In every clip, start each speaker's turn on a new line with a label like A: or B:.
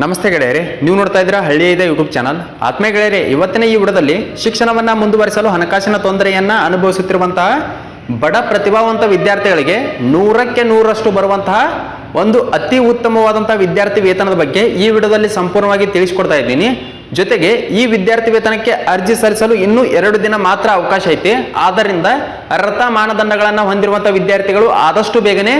A: ನಮಸ್ತೆ ಗೆಳೆಯರೆ, ನೀವು ನೋಡ್ತಾ ಇದ್ದೀರಾ ಹಳ್ಳಿ ಇದೆ ಯೂಟ್ಯೂಬ್ ಚಾನಲ್. ಆತ್ಮೀಯ ಗೆಳೆಯರೆ, ಇವತ್ತಿನ ಈ ವಿಡದಲ್ಲಿ ಶಿಕ್ಷಣವನ್ನ ಮುಂದುವರಿಸಲು ಹಣಕಾಸಿನ ತೊಂದರೆಯನ್ನ ಅನುಭವಿಸುತ್ತಿರುವಂತಹ ಬಡ ಪ್ರತಿಭಾವಂತ ವಿದ್ಯಾರ್ಥಿಗಳಿಗೆ ನೂರಕ್ಕೆ ನೂರಷ್ಟು ಬರುವಂತಹ ಒಂದು ಅತಿ ಉತ್ತಮವಾದಂತಹ ವಿದ್ಯಾರ್ಥಿ ವೇತನದ ಬಗ್ಗೆ ಈ ವಿಡದಲ್ಲಿ ಸಂಪೂರ್ಣವಾಗಿ ತಿಳಿಸ್ಕೊಡ್ತಾ ಇದ್ದೀನಿ. ಜೊತೆಗೆ ಈ ವಿದ್ಯಾರ್ಥಿ ವೇತನಕ್ಕೆ ಅರ್ಜಿ ಸಲ್ಲಿಸಲು ಇನ್ನೂ ಎರಡು ದಿನ ಮಾತ್ರ ಅವಕಾಶ ಐತಿ. ಆದ್ದರಿಂದ ಅರ್ಹತಾ ಮಾನದಂಡಗಳನ್ನು ಹೊಂದಿರುವಂತಹ ವಿದ್ಯಾರ್ಥಿಗಳು ಆದಷ್ಟು ಬೇಗನೆ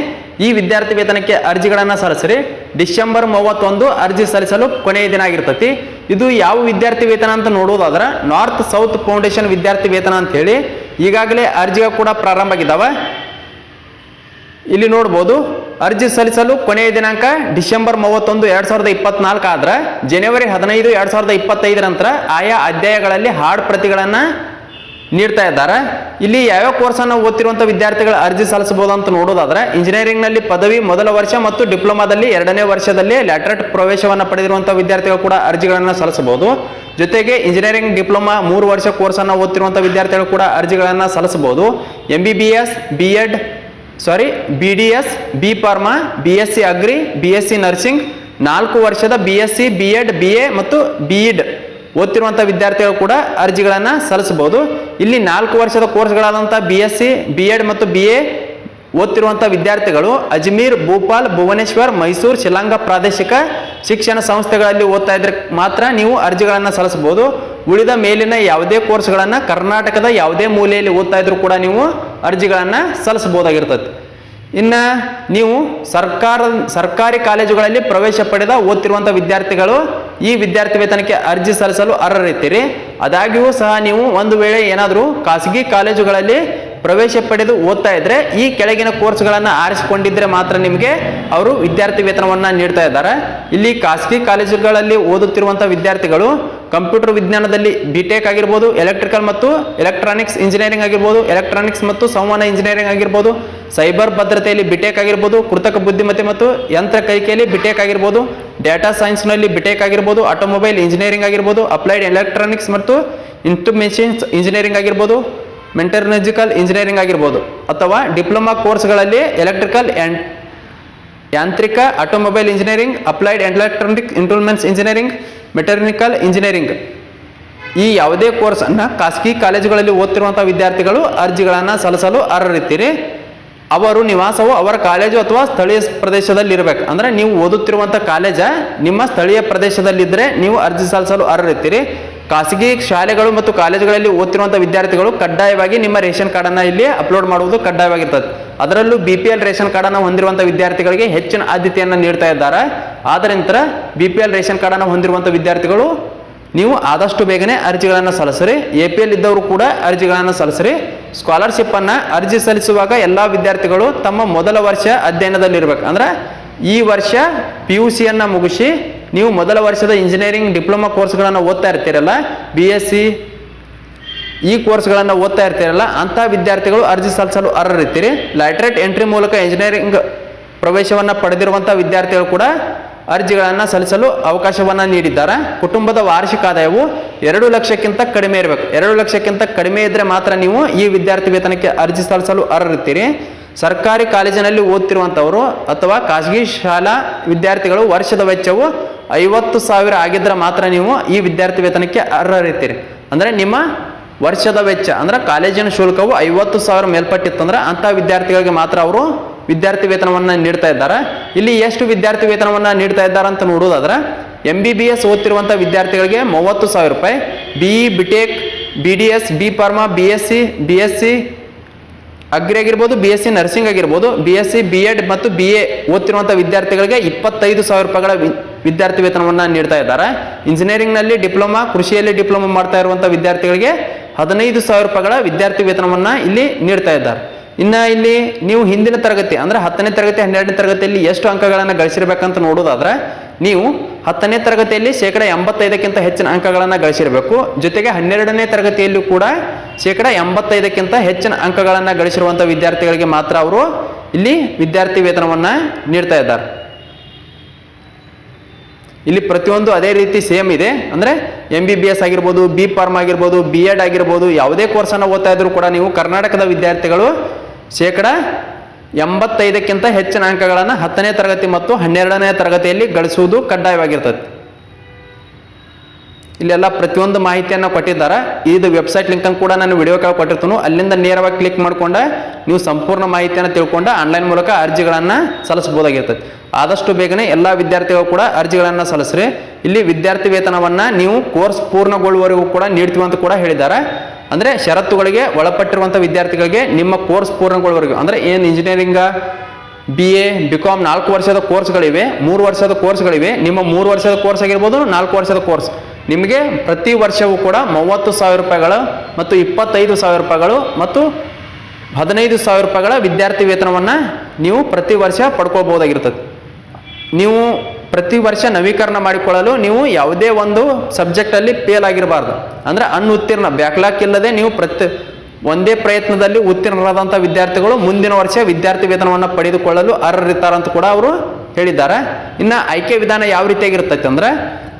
A: ಈ ವಿದ್ಯಾರ್ಥಿ ವೇತನಕ್ಕೆ ಅರ್ಜಿಗಳನ್ನು ಸಲ್ಲಿಸ್ರಿ. ಡಿಸೆಂಬರ್ ಮೂವತ್ತೊಂದು ಅರ್ಜಿ ಸಲ್ಲಿಸಲು ಕೊನೆಯ ದಿನ ಆಗಿರ್ತತಿ. ಇದು ಯಾವ ವಿದ್ಯಾರ್ಥಿ ವೇತನ ಅಂತ ನೋಡೋದಾದ್ರೆ ನಾರ್ತ್ ಸೌತ್ ಫೌಂಡೇಶನ್ ವಿದ್ಯಾರ್ಥಿ ವೇತನ ಅಂತ ಹೇಳಿ ಈಗಾಗಲೇ ಅರ್ಜಿಗೆ ಕೂಡ ಪ್ರಾರಂಭ ಆಗಿದ್ದಾವೆ. ಇಲ್ಲಿ ನೋಡ್ಬೋದು, ಅರ್ಜಿ ಸಲ್ಲಿಸಲು ಕೊನೆಯ ದಿನಾಂಕ ಡಿಸೆಂಬರ್ ಮೂವತ್ತೊಂದು ಎರಡ್ ಸಾವಿರದ ಇಪ್ಪತ್ನಾಲ್ಕು ಆದ್ರೆ, ಜನವರಿ ಹದಿನೈದು ಎರಡ್ ಸಾವಿರದ ಇಪ್ಪತ್ತೈದರ ನಂತರ ಆಯಾ ಅಧ್ಯಾಯಗಳಲ್ಲಿ ಹಾಡ್ ಪ್ರತಿಗಳನ್ನ ನೀಡ್ತಾ ಇದ್ದಾರೆ. ಇಲ್ಲಿ ಯಾವ್ಯಾವ ಕೋರ್ಸನ್ನು ಓದ್ತಿರುವಂಥ ವಿದ್ಯಾರ್ಥಿಗಳ ಅರ್ಜಿ ಸಲ್ಲಿಸಬಹುದು ಅಂತ ನೋಡೋದಾದ್ರೆ ಇಂಜಿನಿಯರಿಂಗ್ನಲ್ಲಿ ಪದವಿ ಮೊದಲ ವರ್ಷ ಮತ್ತು ಡಿಪ್ಲೊಮಾದಲ್ಲಿ ಎರಡನೇ ವರ್ಷದಲ್ಲಿ ಲ್ಯಾಟ್ರೇಟ್ ಪ್ರವೇಶವನ್ನು ಪಡೆದಿರುವಂಥ ವಿದ್ಯಾರ್ಥಿಗಳು ಕೂಡ ಅರ್ಜಿಗಳನ್ನು ಸಲ್ಲಿಸಬಹುದು. ಜೊತೆಗೆ ಇಂಜಿನಿಯರಿಂಗ್ ಡಿಪ್ಲೊಮಾ ಮೂರು ವರ್ಷ ಕೋರ್ಸನ್ನು ಓದ್ತಿರುವಂಥ ವಿದ್ಯಾರ್ಥಿಗಳು ಕೂಡ ಅರ್ಜಿಗಳನ್ನು ಸಲ್ಲಿಸಬಹುದು. M B B S B Ed sorry B D S B pharma B S C agri B S C nursing ನಾಲ್ಕು ವರ್ಷದ B S C B Ed B A ಮತ್ತು ಬಿ ಇಡ್ ಓದ್ತಿರುವಂಥ ವಿದ್ಯಾರ್ಥಿಗಳು ಕೂಡ ಅರ್ಜಿಗಳನ್ನು ಸಲ್ಲಿಸಬಹುದು. ಇಲ್ಲಿ ನಾಲ್ಕು ವರ್ಷದ ಕೋರ್ಸ್ಗಳಾದಂಥ B S C B Ed ಮತ್ತು ಬಿ ಎ ಓದ್ತಿರುವಂಥ ವಿದ್ಯಾರ್ಥಿಗಳು ಅಜ್ಮೀರ್, ಭೂಪಾಲ್, ಭುವನೇಶ್ವರ್, ಮೈಸೂರು ಶಿಲಾಂಗ ಪ್ರಾದೇಶಿಕ ಶಿಕ್ಷಣ ಸಂಸ್ಥೆಗಳಲ್ಲಿ ಓದ್ತಾ ಇದ್ರೆ ಮಾತ್ರ ನೀವು ಅರ್ಜಿಗಳನ್ನು ಸಲ್ಲಿಸಬಹುದು. ಉಳಿದ ಮೇಲಿನ ಯಾವುದೇ ಕೋರ್ಸ್ಗಳನ್ನು ಕರ್ನಾಟಕದ ಯಾವುದೇ ಮೂಲೆಯಲ್ಲಿ ಓದ್ತಾ ಇದ್ರು ಕೂಡ ನೀವು ಅರ್ಜಿಗಳನ್ನು ಸಲ್ಲಿಸಬಹುದಾಗಿರ್ತದೆ. ಇನ್ನು ನೀವು ಸರ್ಕಾರ, ಸರ್ಕಾರಿ ಕಾಲೇಜುಗಳಲ್ಲಿ ಪ್ರವೇಶ ಪಡೆದ ಓದ್ತಿರುವಂಥ ವಿದ್ಯಾರ್ಥಿಗಳು ಈ ವಿದ್ಯಾರ್ಥಿ ವೇತನಕ್ಕೆ ಅರ್ಜಿ ಸಲ್ಲಿಸಲು ಅರ್ಹರಿರ್ತೀರಿ ಆದಾಗ್ಯೂ ಸಹ ನೀವು ಒಂದು ವೇಳೆ ಏನಾದರೂ ಖಾಸಗಿ ಕಾಲೇಜುಗಳಲ್ಲಿ ಪ್ರವೇಶ ಪಡೆದು ಓದ್ತಾ ಇದ್ರೆ ಈ ಕೆಳಗಿನ ಕೋರ್ಸ್ಗಳನ್ನು ಆರಿಸಿಕೊಂಡಿದ್ರೆ ಮಾತ್ರ ನಿಮಗೆ ಅವರು ವಿದ್ಯಾರ್ಥಿ ವೇತನವನ್ನು ನೀಡ್ತಾ ಇದ್ದಾರೆ. ಇಲ್ಲಿ ಖಾಸಗಿ ಕಾಲೇಜುಗಳಲ್ಲಿ ಓದುತ್ತಿರುವಂಥ ವಿದ್ಯಾರ್ಥಿಗಳು ಕಂಪ್ಯೂಟರ್ ವಿಜ್ಞಾನದಲ್ಲಿ ಬಿ ಟೆಕ್ ಆಗಿರ್ಬೋದು ಎಲೆಕ್ಟ್ರಿಕಲ್ ಮತ್ತು ಎಲೆಕ್ಟ್ರಾನಿಕ್ಸ್ ಇಂಜಿನಿಯರಿಂಗ್ ಆಗಿರ್ಬೋದು ಎಲೆಕ್ಟ್ರಾನಿಕ್ಸ್ ಮತ್ತು ಸಂವಹನ ಇಂಜಿನಿಯರಿಂಗ್ ಆಗಿರ್ಬೋದು ಸೈಬರ್ ಭದ್ರತೆಯಲ್ಲಿ ಬಿಟೆಕ್ ಆಗಿರ್ಬೋದು, ಕೃತಕ ಬುದ್ಧಿಮತ್ತೆ ಮತ್ತು ಯಂತ್ರ ಕಲಿಕೆಯಲ್ಲಿ ಬಿಟೆಕ್ ಆಗಿರ್ಬೋದು ಡೇಟಾ ಸೈನ್ಸ್ನಲ್ಲಿ ಬಿಟೆಕ್ ಆಗಿರ್ಬೋದು ಆಟೋಮೊಬೈಲ್ ಇಂಜಿನಿಯರಿಂಗ್ ಆಗಿರ್ಬೋದು ಅಪ್ಲೈಡ್ ಎಲೆಕ್ಟ್ರಾನಿಕ್ಸ್ ಮತ್ತು ಇನ್ಫರ್ಮೇಷನ್ಸ್ ಇಂಜಿನಿಯರಿಂಗ್ ಆಗಿರ್ಬೋದು ಮೆಂಟರ್ನಜಿಕಲ್ ಇಂಜಿನಿಯರಿಂಗ್ ಆಗಿರ್ಬೋದು ಅಥವಾ ಡಿಪ್ಲೊಮಾ ಕೋರ್ಸ್ಗಳಲ್ಲಿ ಎಲೆಕ್ಟ್ರಿಕಲ್ ಆ್ಯಂಡ್ ಯಾಂತ್ರಿಕ automobile engineering applied electronic instruments engineering mechanical engineering ಈ ಯಾವುದೇ ಕೋರ್ಸನ್ನು ಖಾಸಗಿ ಕಾಲೇಜುಗಳಲ್ಲಿ ಓದ್ತಿರುವಂಥ ವಿದ್ಯಾರ್ಥಿಗಳು ಅರ್ಜಿಗಳನ್ನು ಸಲ್ಲಿಸಲು ಅರ್ಹರಿತ್ತೀರಿ ಅವರು ನಿವಾಸವು ಅವರ ಕಾಲೇಜು ಅಥವಾ ಸ್ಥಳೀಯ ಪ್ರದೇಶದಲ್ಲಿ ಇರಬೇಕು ಅಂದರೆ ನೀವು ಓದುತ್ತಿರುವಂಥ ಕಾಲೇಜ ನಿಮ್ಮ ಸ್ಥಳೀಯ ಪ್ರದೇಶದಲ್ಲಿದ್ದರೆ ನೀವು ಅರ್ಜಿ ಸಲ್ಲಿಸಲು ಅರ್ಹರಿರ್ತೀರಿ ಖಾಸಗಿ ಶಾಲೆಗಳು ಮತ್ತು ಕಾಲೇಜುಗಳಲ್ಲಿ ಓದ್ತಿರುವಂಥ ವಿದ್ಯಾರ್ಥಿಗಳು ಕಡ್ಡಾಯವಾಗಿ ನಿಮ್ಮ ರೇಷನ್ ಕಾರ್ಡನ್ನು ಇಲ್ಲಿ ಅಪ್ಲೋಡ್ ಮಾಡುವುದು ಕಡ್ಡಾಯವಾಗಿರ್ತದೆ. ಅದರಲ್ಲೂ ಬಿ ಪಿ ಎಲ್ ರೇಷನ್ ಕಾರ್ಡನ್ನು ಹೊಂದಿರುವಂಥ ವಿದ್ಯಾರ್ಥಿಗಳಿಗೆ ಹೆಚ್ಚಿನ ಆದ್ಯತೆಯನ್ನು ನೀಡ್ತಾ ಇದ್ದಾರೆ. ಆದ್ದರಿಂದ ಬಿ ಪಿ ಎಲ್ ರೇಷನ್ ಕಾರ್ಡನ್ನು ಹೊಂದಿರುವಂಥ ವಿದ್ಯಾರ್ಥಿಗಳು, ನೀವು ಆದಷ್ಟು ಬೇಗನೆ ಅರ್ಜಿಗಳನ್ನು ಸಲ್ಲಿಸ್ರಿ. ಎ ಪಿ ಎಲ್ ಇದ್ದವರು ಕೂಡ ಅರ್ಜಿಗಳನ್ನು ಸಲ್ಲಿಸ್ರಿ. ಸ್ಕಾಲರ್ಶಿಪ್ಪನ್ನು ಅರ್ಜಿ ಸಲ್ಲಿಸುವಾಗ ಎಲ್ಲ ವಿದ್ಯಾರ್ಥಿಗಳು ತಮ್ಮ ಮೊದಲ ವರ್ಷ ಅಧ್ಯಯನದಲ್ಲಿರ್ಬೇಕು. ಅಂದ್ರೆ ಈ ವರ್ಷ ಪಿ ಯು ಸಿಯನ್ನು ಮುಗಿಸಿ ನೀವು ಮೊದಲ ವರ್ಷದ ಇಂಜಿನಿಯರಿಂಗ್ ಡಿಪ್ಲೊಮಾ ಕೋರ್ಸ್ಗಳನ್ನು ಓದ್ತಾ ಇರ್ತೀರಲ್ಲ ಬಿ ಎಸ್ ಸಿ ಈ ಕೋರ್ಸ್ಗಳನ್ನು ಓದ್ತಾ ಇರ್ತೀರಲ್ಲ, ಅಂಥ ವಿದ್ಯಾರ್ಥಿಗಳು ಅರ್ಜಿ ಸಲ್ಲಿಸಲು ಅರ್ಹರಿರ್ತೀರಿ ಲ್ಯಾಟ್ರೇಟ್ ಎಂಟ್ರಿ ಮೂಲಕ ಇಂಜಿನಿಯರಿಂಗ್ ಪ್ರವೇಶವನ್ನು ಪಡೆದಿರುವಂಥ ವಿದ್ಯಾರ್ಥಿಗಳು ಕೂಡ ಅರ್ಜಿಗಳನ್ನು ಸಲ್ಲಿಸಲು ಅವಕಾಶವನ್ನು ನೀಡಿದ್ದಾರೆ. ಕುಟುಂಬದ ವಾರ್ಷಿಕ ಆದಾಯವು ಎರಡು ಲಕ್ಷಕ್ಕಿಂತ ಕಡಿಮೆ ಇರಬೇಕು. ಎರಡು ಲಕ್ಷಕ್ಕಿಂತ ಕಡಿಮೆ ಇದ್ದರೆ ಮಾತ್ರ ನೀವು ಈ ವಿದ್ಯಾರ್ಥಿ ವೇತನಕ್ಕೆ ಅರ್ಜಿ ಸಲ್ಲಿಸಲು ಅರ್ಹರಿರ್ತೀರಿ ಸರ್ಕಾರಿ ಕಾಲೇಜಿನಲ್ಲಿ ಓದ್ತಿರುವಂಥವರು ಅಥವಾ ಖಾಸಗಿ ಶಾಲಾ ವಿದ್ಯಾರ್ಥಿಗಳು ವರ್ಷದ ವೆಚ್ಚವು ಐವತ್ತು ಸಾವಿರ ಆಗಿದ್ರೆ ಮಾತ್ರ ನೀವು ಈ ವಿದ್ಯಾರ್ಥಿ ವೇತನಕ್ಕೆ ಅರ್ಹರಿರ್ತೀರಿ ಅಂದರೆ ನಿಮ್ಮ ವರ್ಷದ ವೆಚ್ಚ, ಅಂದ್ರೆ ಕಾಲೇಜಿನ ಶುಲ್ಕವು ಐವತ್ತು ಸಾವಿರ ಮೇಲ್ಪಟ್ಟಿತ್ತಂದ್ರೆ ಅಂಥ ವಿದ್ಯಾರ್ಥಿಗಳಿಗೆ ಮಾತ್ರ ಅವರು ವಿದ್ಯಾರ್ಥಿ ವೇತನವನ್ನು ನೀಡ್ತಾ ಇದ್ದಾರೆ. ಇಲ್ಲಿ ಎಷ್ಟು ವಿದ್ಯಾರ್ಥಿ ವೇತನವನ್ನು ನೀಡ್ತಾ ಇದ್ದಾರೆ ಅಂತ ನೋಡೋದಾದ್ರೆ ಎಂ ಬಿ ಬಿ ಎಸ್ ಓದ್ತಿರುವಂಥ ವಿದ್ಯಾರ್ಥಿಗಳಿಗೆ ಮೂವತ್ತು ಸಾವಿರ ರೂಪಾಯಿ B E B tech B D S B pharma B S C B S C agri ಆಗಿರ್ಬೋದು ಬಿ ಎಸ್ ಸಿ ನರ್ಸಿಂಗ್ ಆಗಿರ್ಬೋದು B S C B Ed ಮತ್ತು ಬಿ ಎ ಓದ್ತಿರುವಂಥ ವಿದ್ಯಾರ್ಥಿಗಳಿಗೆ ಇಪ್ಪತ್ತೈದು ಸಾವಿರ ರೂಪಾಯಿಗಳ ವಿದ್ಯಾರ್ಥಿ ವೇತನವನ್ನು ನೀಡ್ತಾ ಇದ್ದಾರೆ. ಇಂಜಿನಿಯರಿಂಗ್ನಲ್ಲಿ ಡಿಪ್ಲೊಮಾ, ಕೃಷಿಯಲ್ಲಿ ಡಿಪ್ಲೊಮಾ ಮಾಡ್ತಾ ಇರುವಂಥ ವಿದ್ಯಾರ್ಥಿಗಳಿಗೆ ಹದಿನೈದು ಸಾವಿರ ರೂಪಾಯಿಗಳ ವಿದ್ಯಾರ್ಥಿ ವೇತನವನ್ನು ಇಲ್ಲಿ ನೀಡ್ತಾ ಇದ್ದಾರೆ. ಇನ್ನು ಇಲ್ಲಿ ನೀವು ಹಿಂದಿನ ತರಗತಿ, ಅಂದರೆ ಹತ್ತನೇ ತರಗತಿ, ಹನ್ನೆರಡನೇ ತರಗತಿಯಲ್ಲಿ ಎಷ್ಟು ಅಂಕಗಳನ್ನು ಗಳಿಸಿರ್ಬೇಕಂತ ನೋಡೋದಾದ್ರೆ, ನೀವು ಹತ್ತನೇ ತರಗತಿಯಲ್ಲಿ ಶೇಕಡ ಎಂಬತ್ತೈದಕ್ಕಿಂತ ಹೆಚ್ಚಿನ ಅಂಕಗಳನ್ನು ಗಳಿಸಿರಬೇಕು. ಜೊತೆಗೆ ಹನ್ನೆರಡನೇ ತರಗತಿಯಲ್ಲೂ ಕೂಡ ಶೇಕಡ ಎಂಬತ್ತೈದಕ್ಕಿಂತ ಹೆಚ್ಚಿನ ಅಂಕಗಳನ್ನು ಗಳಿಸಿರುವಂಥ ವಿದ್ಯಾರ್ಥಿಗಳಿಗೆ ಮಾತ್ರ ಅವರು ಇಲ್ಲಿ ವಿದ್ಯಾರ್ಥಿ ವೇತನವನ್ನು ನೀಡ್ತಾ ಇದ್ದಾರೆ. ಇಲ್ಲಿ ಪ್ರತಿಯೊಂದು ಅದೇ ರೀತಿ ಸೇಮ್ ಇದೆ. ಅಂದರೆ ಎಂ ಬಿ ಬಿ ಎಸ್ ಆಗಿರ್ಬೋದು ಬಿ ಫಾರ್ಮ್ ಆಗಿರ್ಬೋದು ಬಿ ಎಡ್ ಆಗಿರ್ಬೋದು, ಯಾವುದೇ ಕೋರ್ಸನ್ನು ಓದ್ತಾ ಇದ್ರು ಕೂಡ ನೀವು ಕರ್ನಾಟಕದ ವಿದ್ಯಾರ್ಥಿಗಳು ಶೇಕಡ ಎಂಬತ್ತೈದಕ್ಕಿಂತ ಹೆಚ್ಚಿನ ಅಂಕಗಳನ್ನು ಹತ್ತನೇ ತರಗತಿ ಮತ್ತು ಹನ್ನೆರಡನೇ ತರಗತಿಯಲ್ಲಿ ಗಳಿಸುವುದು ಕಡ್ಡಾಯವಾಗಿರ್ತದೆ. ಇಲ್ಲೆಲ್ಲ ಪ್ರತಿಯೊಂದು ಮಾಹಿತಿಯನ್ನು ಕೊಟ್ಟಿದ್ದಾರೆ. ಇದು ವೆಬ್ಸೈಟ್ ಲಿಂಕನ್ನು ಕೂಡ ನಾನು ವಿಡಿಯೋ ಕಾಲ್ ಕೊಟ್ಟಿರ್ತೀನಿ. ಅಲ್ಲಿಂದ ನೇರವಾಗಿ ಕ್ಲಿಕ್ ಮಾಡ್ಕೊಂಡ ನೀವು ಸಂಪೂರ್ಣ ಮಾಹಿತಿಯನ್ನು ತಿಳ್ಕೊಂಡು ಆನ್ಲೈನ್ ಮೂಲಕ ಅರ್ಜಿಗಳನ್ನು ಸಲ್ಲಿಸ್ಬೋದಾಗಿರ್ತದೆ ಆದಷ್ಟು ಬೇಗನೆ ಎಲ್ಲ ವಿದ್ಯಾರ್ಥಿಗಳು ಕೂಡ ಅರ್ಜಿಗಳನ್ನು ಸಲ್ಲಿಸ್ರಿ. ಇಲ್ಲಿ ವಿದ್ಯಾರ್ಥಿ ವೇತನವನ್ನು ನೀವು ಕೋರ್ಸ್ ಪೂರ್ಣಗೊಳ್ಳುವವರೆಗೂ ಕೂಡ ನೀಡ್ತೀವಿ ಅಂತ ಕೂಡ ಹೇಳಿದ್ದಾರೆ. ಅಂದರೆ ಷರತ್ತುಗಳಿಗೆ ಒಳಪಟ್ಟಿರುವಂಥ ವಿದ್ಯಾರ್ಥಿಗಳಿಗೆ ನಿಮ್ಮ ಕೋರ್ಸ್ ಪೂರ್ಣಗೊಳ್ಳುವವರೆಗೂ, ಅಂದರೆ ಏನು engineering B A B com ನಾಲ್ಕು ವರ್ಷದ ಕೋರ್ಸ್ಗಳಿವೆ ಮೂರು ವರ್ಷದ ಕೋರ್ಸ್ಗಳಿವೆ ನಿಮ್ಮ ಮೂರು ವರ್ಷದ ಕೋರ್ಸ್ ಆಗಿರ್ಬೋದು, ನಾಲ್ಕು ವರ್ಷದ ಕೋರ್ಸ್ ನಿಮಗೆ ಪ್ರತಿ ವರ್ಷವೂ ಕೂಡ ಮೂವತ್ತು ಸಾವಿರ ರೂಪಾಯಿಗಳು ಮತ್ತು ಇಪ್ಪತ್ತೈದು ಸಾವಿರ ರೂಪಾಯಿಗಳು ಮತ್ತು ಹದಿನೈದು ಸಾವಿರ ರೂಪಾಯಿಗಳ ವಿದ್ಯಾರ್ಥಿ ವೇತನವನ್ನು ನೀವು ಪ್ರತಿ ವರ್ಷ ಪಡ್ಕೊಳ್ಬೋದಾಗಿರ್ತದೆ. ನೀವು ಪ್ರತಿ ವರ್ಷ ನವೀಕರಣ ಮಾಡಿಕೊಳ್ಳಲು ನೀವು ಯಾವುದೇ ಒಂದು ಸಬ್ಜೆಕ್ಟಲ್ಲಿ ಫೇಲ್ ಆಗಿರಬಾರ್ದು. ಅಂದರೆ ಅನ್ಉತ್ತೀರ್ಣ ಬ್ಯಾಕ್ಲಾಕ್ ಇಲ್ಲದೆ ನೀವು ಪ್ರತಿ ಒಂದೇ ಪ್ರಯತ್ನದಲ್ಲಿ ಉತ್ತೀರ್ಣರಾದಂಥ ವಿದ್ಯಾರ್ಥಿಗಳು ಮುಂದಿನ ವರ್ಷ ವಿದ್ಯಾರ್ಥಿ ವೇತನವನ್ನು ಪಡೆದುಕೊಳ್ಳಲು ಅರ್ಹರಿರ್ತಾರಂತ ಕೂಡ ಅವರು ಹೇಳಿದ್ದಾರೆ. ಇನ್ನು ಆಯ್ಕೆ ವಿಧಾನ ಯಾವ ರೀತಿಯಾಗಿರ್ತೈತೆ ಅಂದರೆ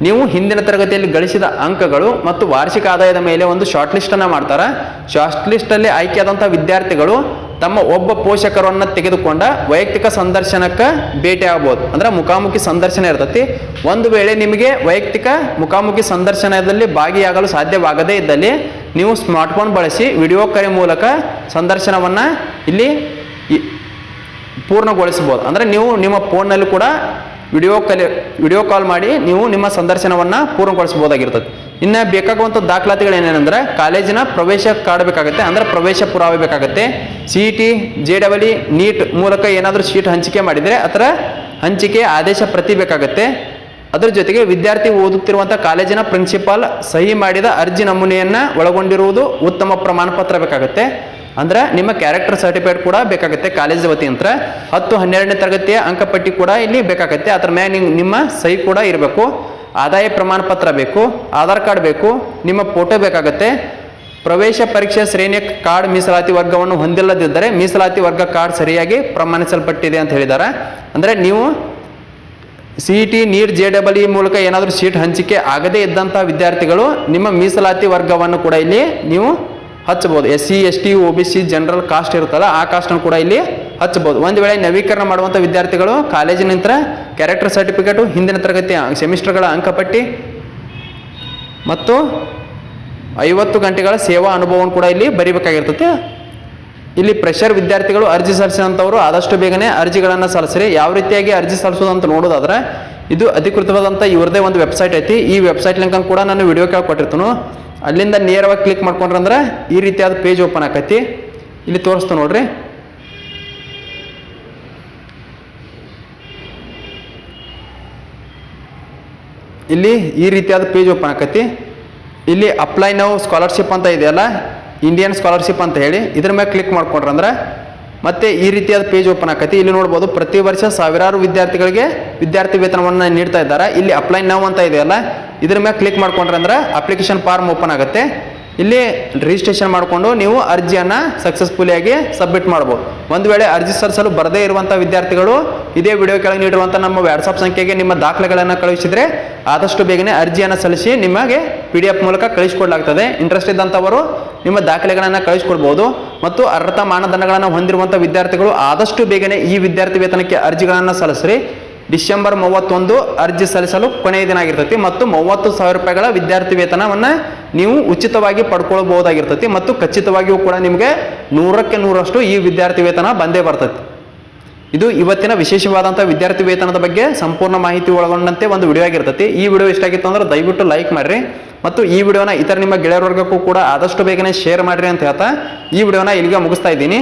A: ನೀವು ಹಿಂದಿನ ತರಗತಿಯಲ್ಲಿ ಗಳಿಸಿದ ಅಂಕಗಳು ಮತ್ತು ವಾರ್ಷಿಕ ಆದಾಯದ ಮೇಲೆ ಒಂದು ಶಾರ್ಟ್ ಲಿಸ್ಟನ್ನು ಮಾಡ್ತಾರೆ. ಶಾರ್ಟ್ ಲಿಸ್ಟಲ್ಲಿ ಆಯ್ಕೆಯಾದಂಥ ವಿದ್ಯಾರ್ಥಿಗಳು ತಮ್ಮ ಒಬ್ಬ ಪೋಷಕರನ್ನು ತೆಗೆದುಕೊಂಡ ವೈಯಕ್ತಿಕ ಸಂದರ್ಶನಕ್ಕೆ ಭೇಟಿ ಆಗ್ಬೋದು. ಅಂದ್ರೆ ಮುಖಾಮುಖಿ ಸಂದರ್ಶನ ಇರ್ತತಿ. ಒಂದು ವೇಳೆ ನಿಮಗೆ ವೈಯಕ್ತಿಕ ಮುಖಾಮುಖಿ ಸಂದರ್ಶನದಲ್ಲಿ ಭಾಗಿಯಾಗಲು ಸಾಧ್ಯವಾಗದೇ ಇದ್ದಲ್ಲಿ ನೀವು ಸ್ಮಾರ್ಟ್ಫೋನ್ ಬಳಸಿ ವಿಡಿಯೋ ಕರೆ ಮೂಲಕ ಸಂದರ್ಶನವನ್ನು ಇಲ್ಲಿ ಪೂರ್ಣಗೊಳಿಸಬಹುದು. ಅಂದರೆ ನೀವು ನಿಮ್ಮ ಫೋನ್ನಲ್ಲಿ ಕೂಡ ವಿಡಿಯೋ ಕಲೆ, ವಿಡಿಯೋ ಕಾಲ್ ಮಾಡಿ ನೀವು ನಿಮ್ಮ ಸಂದರ್ಶನವನ್ನು ಪೂರ್ಣಗೊಳಿಸ್ಬೋದಾಗಿರ್ತದೆ ಇನ್ನು ಬೇಕಾಗುವಂಥ ದಾಖಲಾತಿಗಳು ಏನೇನೆಂದರೆ ಕಾಲೇಜಿನ ಪ್ರವೇಶ ಕಾರ್ಡ್ ಬೇಕಾಗುತ್ತೆ, ಅಂದರೆ ಪ್ರವೇಶ ಪುರಾವೆ ಬೇಕಾಗುತ್ತೆ. C E T J double E NEET ಮೂಲಕ ಏನಾದರೂ ಶೀಟ್ ಹಂಚಿಕೆ ಮಾಡಿದರೆ ಅದರ ಹಂಚಿಕೆ ಆದೇಶ ಪ್ರತಿ ಬೇಕಾಗುತ್ತೆ. ಅದರ ಜೊತೆಗೆ ವಿದ್ಯಾರ್ಥಿ ಓದುತ್ತಿರುವಂಥ ಕಾಲೇಜಿನ ಪ್ರಿನ್ಸಿಪಾಲ್ ಸಹಿ ಮಾಡಿದ ಅರ್ಜಿ ನಮೂನೆಯನ್ನು ಒಳಗೊಂಡಿರುವುದು ಉತ್ತಮ ಪ್ರಮಾಣಪತ್ರ ಬೇಕಾಗುತ್ತೆ. ಅಂದ್ರೆ ನಿಮ್ಮ ಕ್ಯಾರೆಕ್ಟರ್ ಸರ್ಟಿಫಿಕೇಟ್ ಕೂಡ ಬೇಕಾಗುತ್ತೆ ಕಾಲೇಜ್ ವತಿಯಂತ್ರ ಹತ್ತು ಹನ್ನೆರಡನೇ ತರಗತಿಯ ಅಂಕಪಟ್ಟಿ ಕೂಡ ಇಲ್ಲಿ ಬೇಕಾಗುತ್ತೆ. ಅದ್ರ ನಿಮ್ ನಿಮ್ಮ ಸಹಿ ಕೂಡ ಇರಬೇಕು. ಆದಾಯ ಪ್ರಮಾಣ ಪತ್ರ ಬೇಕು, ಆಧಾರ್ ಕಾರ್ಡ್ ಬೇಕು, ನಿಮ್ಮ ಫೋಟೋ ಬೇಕಾಗುತ್ತೆ. ಪ್ರವೇಶ ಪರೀಕ್ಷೆ ಶ್ರೇಣಿಯ ಕಾರ್ಡ್ ಮೀಸಲಾತಿ ವರ್ಗವನ್ನು ಹೊಂದಿಲ್ಲದಿದ್ದರೆ ಮೀಸಲಾತಿ ವರ್ಗ ಕಾರ್ಡ್ ಸರಿಯಾಗಿ ಪ್ರಮಾಣಿಸಲ್ಪಟ್ಟಿದೆ ಅಂತ ಹೇಳಿದ್ದಾರೆ. ಅಂದರೆ ನೀವು C E T NEET J double E ಮೂಲಕ ಏನಾದರೂ ಸೀಟ್ ಹಂಚಿಕೆ ಆಗದೇ ಇದ್ದಂಥ ವಿದ್ಯಾರ್ಥಿಗಳು ನಿಮ್ಮ ಮೀಸಲಾತಿ ವರ್ಗವನ್ನು ಕೂಡ ಇಲ್ಲಿ ನೀವು ಹಚ್ಚಬಹುದು. S C, S T O B C general caste ಇರುತ್ತಲ್ಲ, ಆ ಕಾಸ್ಟನ್ನು ಕೂಡ ಇಲ್ಲಿ ಹಚ್ಚಬಹುದು. ಒಂದು ವೇಳೆ ನವೀಕರಣ ಮಾಡುವಂಥ ವಿದ್ಯಾರ್ಥಿಗಳು ಕಾಲೇಜಿನಿಂದ ಕ್ಯಾರೆಕ್ಟರ್ ಸರ್ಟಿಫಿಕೇಟು ಹಿಂದಿನ ತರಗತಿಯ ಸೆಮಿಸ್ಟರ್ಗಳ ಅಂಕಪಟ್ಟಿ ಮತ್ತು ಐವತ್ತು ಗಂಟೆಗಳ ಸೇವಾ ಅನುಭವವನ್ನು ಕೂಡ ಇಲ್ಲಿ ಬರೀಬೇಕಾಗಿರ್ತದೆ. ಇಲ್ಲಿ ಪ್ರೆಷರ್ ವಿದ್ಯಾರ್ಥಿಗಳು ಅರ್ಜಿ ಸಲ್ಲಿಸಿದಂಥವರು ಆದಷ್ಟು ಬೇಗನೆ ಅರ್ಜಿಗಳನ್ನು ಸಲ್ಲಿಸ್ರಿ. ಯಾವ ರೀತಿಯಾಗಿ ಅರ್ಜಿ ಸಲ್ಲಿಸೋದು ಅಂತ ನೋಡೋದಾದ್ರೆ ಇದು ಅಧಿಕೃತವಾದಂಥ ಇವ್ರದೇ ಒಂದು ವೆಬ್ಸೈಟ್ ಐತಿ. ಈ ವೆಬ್ಸೈಟ್ ಲಿಂಕ್ ಕೂಡ ನಾನು ವಿಡಿಯೋ ಕೆಳಗೆ ಕೊಟ್ಟಿರ್ತೀನಿ. ಅಲ್ಲಿಂದ ನೇರವಾಗಿ ಕ್ಲಿಕ್ ಮಾಡ್ಕೊಂಡ್ರೆ ಅಂದ್ರೆ ಈ ರೀತಿಯಾದ ಪೇಜ್ ಓಪನ್ ಆಕೈತಿ. ಇಲ್ಲಿ ತೋರಿಸ್ತು ನೋಡ್ರಿ. ಇಲ್ಲಿ ಈ ರೀತಿಯಾದ ಪೇಜ್ ಓಪನ್ ಆಕೈತಿ. ಇಲ್ಲಿ ಅಪ್ಲೈ ನಾವು ಸ್ಕಾಲರ್ಶಿಪ್ ಅಂತ ಇದೆಯಲ್ಲ ಇಂಡಿಯನ್ ಸ್ಕಾಲರ್ಶಿಪ್ ಅಂತ ಹೇಳಿ, ಇದ್ರ ಮೇಲೆ ಕ್ಲಿಕ್ ಮಾಡ್ಕೊಂಡ್ರೆ ಅಂದ್ರೆ ಮತ್ತೆ ಈ ರೀತಿಯಾದ ಪೇಜ್ ಓಪನ್ ಆಕೈತಿ. ಇಲ್ಲಿ ನೋಡ್ಬೋದು, ಪ್ರತಿ ವರ್ಷ ಸಾವಿರಾರು ವಿದ್ಯಾರ್ಥಿಗಳಿಗೆ ವಿದ್ಯಾರ್ಥಿ ವೇತನವನ್ನು ನೀಡ್ತಾ ಇದ್ದಾರೆ. ಇಲ್ಲಿ ಅಪ್ಲೈ ನಾವು ಅಂತ ಇದೆಯಲ್ಲ ಇದ್ರ ಮೇಲೆ ಕ್ಲಿಕ್ ಮಾಡ್ಕೊಂಡ್ರೆ ಅಂದ್ರೆ ಅಪ್ಲಿಕೇಶನ್ ಫಾರ್ಮ್ ಓಪನ್ ಆಗುತ್ತೆ. ಇಲ್ಲಿ ರಿಜಿಸ್ಟ್ರೇಷನ್ ಮಾಡಿಕೊಂಡು ನೀವು ಅರ್ಜಿಯನ್ನು ಸಕ್ಸಸ್ಫುಲಿಯಾಗಿ ಸಬ್ಮಿಟ್ ಮಾಡ್ಬೋದು. ಒಂದು ವೇಳೆ ಅರ್ಜಿ ಸಲ್ಲಿಸಲು ಬರದೇ ಇರುವಂಥ ವಿದ್ಯಾರ್ಥಿಗಳು ಇದೇ ವಿಡಿಯೋ ಕೆಳಗೆ ನೀಡಿರುವಂಥ ನಮ್ಮ ವಾಟ್ಸಪ್ ಸಂಖ್ಯೆಗೆ ನಿಮ್ಮ ದಾಖಲೆಗಳನ್ನು ಕಳುಹಿಸಿದರೆ ಆದಷ್ಟು ಬೇಗನೆ ಅರ್ಜಿಯನ್ನು ಸಲ್ಲಿಸಿ ನಿಮಗೆ ಪಿ ಡಿ ಎಫ್ ಮೂಲಕ ಕಳಿಸ್ಕೊಡ್ಲಾಗ್ತದೆ. ಇಂಟ್ರೆಸ್ಟ್ ಇದ್ದಂಥವರು ನಿಮ್ಮ ದಾಖಲೆಗಳನ್ನು ಕಳಿಸ್ಕೊಡ್ಬೋದು. ಮತ್ತು ಅರ್ಹತಾ ಮಾನದಂಡಗಳನ್ನು ಹೊಂದಿರುವಂಥ ವಿದ್ಯಾರ್ಥಿಗಳು ಆದಷ್ಟು ಬೇಗನೆ ಈ ವಿದ್ಯಾರ್ಥಿ ವೇತನಕ್ಕೆ ಅರ್ಜಿಗಳನ್ನು ಸಲ್ಲಿಸ್ರಿ. ಡಿಸೆಂಬರ್ ಮೂವತ್ತೊಂದು ಅರ್ಜಿ ಸಲ್ಲಿಸಲು ಕೊನೆಯ ದಿನ ಆಗಿರ್ತೈತಿ ಮತ್ತು ಮೂವತ್ತು ಸಾವಿರ ರೂಪಾಯಿಗಳ ವಿದ್ಯಾರ್ಥಿ ವೇತನವನ್ನು ನೀವು ಉಚಿತವಾಗಿ ಪಡ್ಕೊಳ್ಬಹುದಾಗಿರ್ತೈತಿ ಮತ್ತು ಖಚಿತವಾಗಿಯೂ ಕೂಡ ನಿಮಗೆ ನೂರಕ್ಕೆ ನೂರಷ್ಟು ಈ ವಿದ್ಯಾರ್ಥಿ ವೇತನ ಬಂದೇ ಬರ್ತೈತಿ. ಇದು ಇವತ್ತಿನ ವಿಶೇಷವಾದಂಥ ವಿದ್ಯಾರ್ಥಿ ವೇತನದ ಬಗ್ಗೆ ಸಂಪೂರ್ಣ ಮಾಹಿತಿ ಒಳಗೊಂಡಂತೆ ಒಂದು ವಿಡಿಯೋ ಆಗಿರ್ತೈತಿ ಈ ವಿಡಿಯೋ ಇಷ್ಟ ಆಗಿತ್ತು ಅಂದ್ರೆ ದಯವಿಟ್ಟು ಲೈಕ್ ಮಾಡಿರಿ ಮತ್ತು ಈ ವಿಡಿಯೋನ ಇತರ ನಿಮ್ಮ ಗೆಳೆಯರ ವರ್ಗಕ್ಕೂ ಕೂಡ ಆದಷ್ಟು ಬೇಗನೆ ಶೇರ್ ಮಾಡಿರಿ ಅಂತ ಹೇಳ್ತಾ ಈ ವಿಡಿಯೋನ ಇಲ್ಲಿಗೆ ಮುಗಿಸ್ತಾ ಇದ್ದೀನಿ.